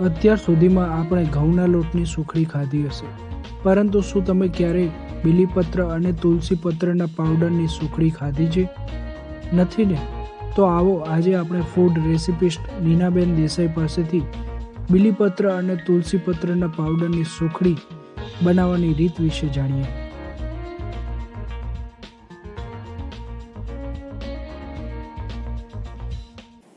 અત્યાર સુધીમાં આપણે ઘઉંના લોટની સુખડી ખાધી હશે. પરંતુ શું તમે ક્યારેય બીલીપત્ર અને તુલસી પત્રના પાવડરની સુખડી ખાધી છે? નથી ને? તો આવો આજે આપણે ફૂડ રેસિપિસ્ટ નીનાબેન દેસાઈ પાસેથી બીલીપત્ર અને તુલસી પત્રના પાવડરની સુખડી બનાવવાની રીત વિશે જાણીએ.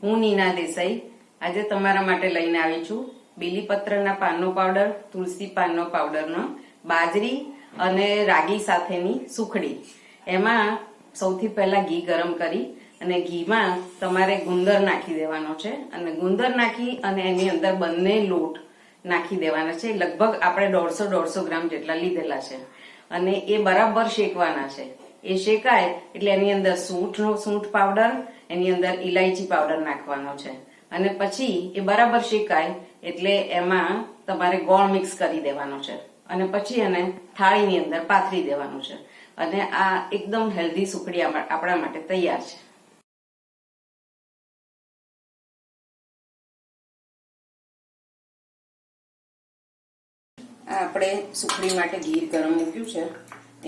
હું નીના દેસાઈ આજે તમારા માટે લઈને આવી છું બીલીપત્રના પાનનો પાવડર, તુલસી પાનનો પાવડરનો, બાજરી અને રાગી સાથેની સુખડી. એમાં સૌથી પહેલા ઘી ગરમ કરી અને ઘીમાં તમારે ગુંદર નાખી દેવાનો છે. અને ગુંદર નાખી અને એની અંદર બંને લોટ નાખી દેવાના છે. લગભગ આપણે દોઢસો દોઢસો ગ્રામ જેટલા લીધેલા છે. અને એ બરાબર શેકવાના છે. એ શેકાય એટલે એની અંદર સૂંઠનો સૂંઠ પાવડર, એની અંદર ઇલાયચી પાવડર નાખવાનો છે. અને પછી એ બરાબર શેકાય એટલે એમાં તમારે ગોળ મિક્સ કરી દેવાનો છે. અને પછી એને થાળીની અંદર પાથરી દેવાનું છે. અને આ એકદમ હેલ્ધી સુખડી આપણા માટે તૈયાર છે. આ આપણે સુખડી માટે ઘી ગરમ મૂક્યું છે.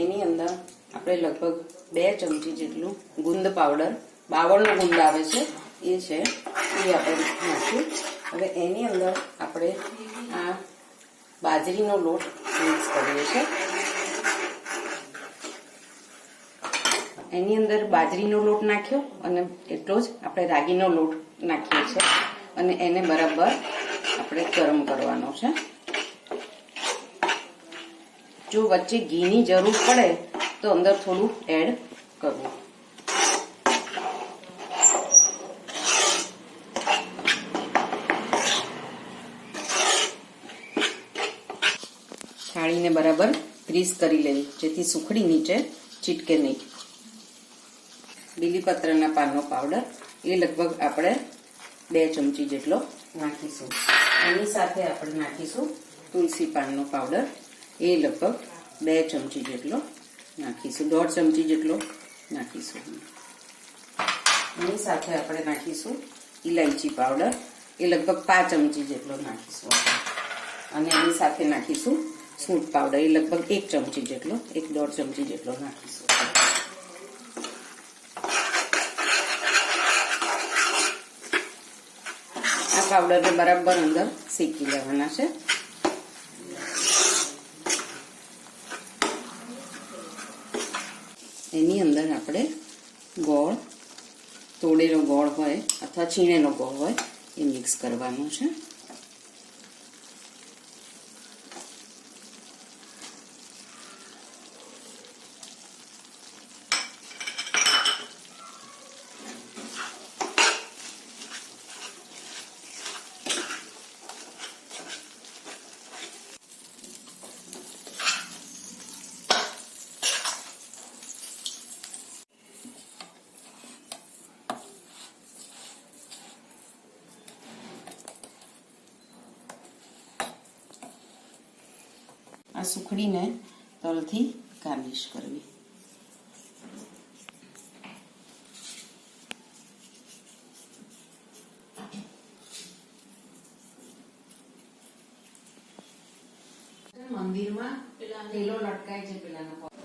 એની અંદર આપણે લગભગ બે ચમચી જેટલું ગુંદ પાવડર, બાવળનો ગુંદ આવે છે. એ છે, એ આપણે નાખ્યું હવે એની અંદર આપણે આ બાજરીનો લોટ મિક્સ કરીએ છીએ. એની અંદર બાજરીનો લોટ નાખ્યો અને એટલો જ આપણે રાગીનો લોટ નાખીએ છીએ. અને એને બરાબર આપણે ગરમ કરવાનો છે. જો વચ્ચે ઘીની જરૂર પડે તો અંદર થોડું એડ કરવું. થાળીને બરાબર ગ્રીસ કરી લેવી. જેથી સુખડી નીચે ચીટકે નહીં. બીલીપત્રના પાનનો પાવડર એ લગભગ આપણે બે ચમચી જેટલો નાખીશું. એની સાથે આપણે નાખીશું તુલસી પાનનો પાવડર. એ લગભગ બે ચમચી જેટલો નાખીશું. દોઢ ચમચી જેટલો નાખીશું. એની સાથે આપણે નાખીશું ઇલાયચી પાવડર. એ લગભગ પાંચ ચમચી જેટલો નાખીશું અને એની સાથે નાખીશું સૂંઠ પાવડર, એ લગભગ એક ચમચી જેટલો, એક દોઢ ચમચી જેટલો નાખીશું. આ પાવડરને બરાબર અંદર શેકી લેવાના છે. એની અંદર આપણે ગોળ, તોડેલો ગોળ હોય અથવા છીણેલો ગોળ હોય, એ મિક્સ કરવાનો છે. સુખડીને તલથી ગાર્નિશ કરવી. મંદિરમાં પેલા લીલો લટકાય છે પેલાનો